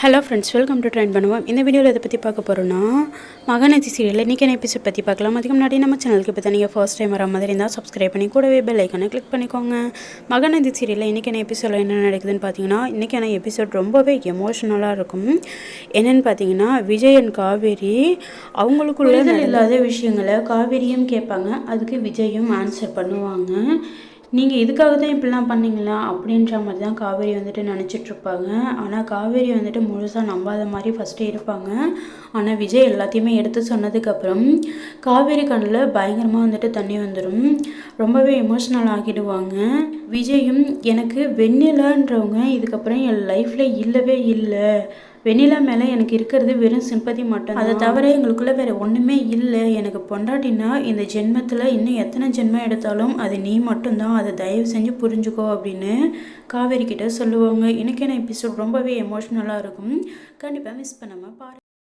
Hello friends welcome to train பண்ணுவோம் இந்த வீடியோவில் இதை பற்றி பார்க்க போகிறோன்னா மகாநதி சீரியலில் இன்றைக்கி எபிசோட் பற்றி பார்க்கலாம். அதுக்கு முன்னாடி நம்ம சேனலுக்கு இப்போ நீங்கள் ஃபர்ஸ்ட் டைம் வர மாதிரி இருந்தால் சப்ஸ்கிரைப் பண்ணி கூடவே பெல் ஐக்கனை கிளிக் பண்ணிக்கோங்க. மகாநதி சீரியலில் இன்றைக்கி எபிசோடில் என்ன நடக்குதுன்னு பார்த்தீங்கன்னா இன்றைக்கான எபிசோட் ரொம்பவே எமோஷ்னலாக இருக்கும். என்னென்னு பார்த்தீங்கன்னா விஜய் அண்ட் காவேரி அவங்களுக்குள்ள இல்லாத விஷயங்களை காவேரியும் கேட்பாங்க. அதுக்கு விஜயும் ஆன்சர் பண்ணுவாங்க. நீங்கள் இதுக்காக தான் இப்படிலாம் பண்ணீங்களா? அப்படின்ற மாதிரி தான் காவேரி வந்துட்டு நினச்சிட்ருப்பாங்க. ஆனால் காவேரி வந்துட்டு முழுசாக நம்பாத மாதிரி ஃபஸ்ட்டு இருப்பாங்க. ஆனால் விஜய் எல்லாத்தையுமே எடுத்து சொன்னதுக்கப்புறம் காவேரி கண்ணில் பயங்கரமாக வந்துட்டு தண்ணி வந்துடும் ரொம்பவே எமோஷ்னல் ஆகிடுவாங்க விஜயும் எனக்கு வெண்ணிலான்றவங்க இதுக்கப்புறம் என் லைஃப்பில் இல்லவே இல்லை. வெண்ணிலா மேலே எனக்கு இருக்கிறது வெறும் சிம்பதி மட்டும் அதை தவிர எங்களுக்குள்ள வேற ஒன்றுமே இல்லை. எனக்கு பொண்டாட்டினா இந்த ஜென்மத்தில் இன்னும் எத்தனை ஜென்மம் எடுத்தாலும் அது நீ மட்டும்தான் அதை தயவு செஞ்சு புரிஞ்சுக்கோ அப்படின்னு காவேரி கிட்ட சொல்லுவாங்க. எனக்கு என்ன எபிசோட் ரொம்பவே எமோஷ்னலாக இருக்கும். கண்டிப்பாக மிஸ் பண்ணாமல் பாரு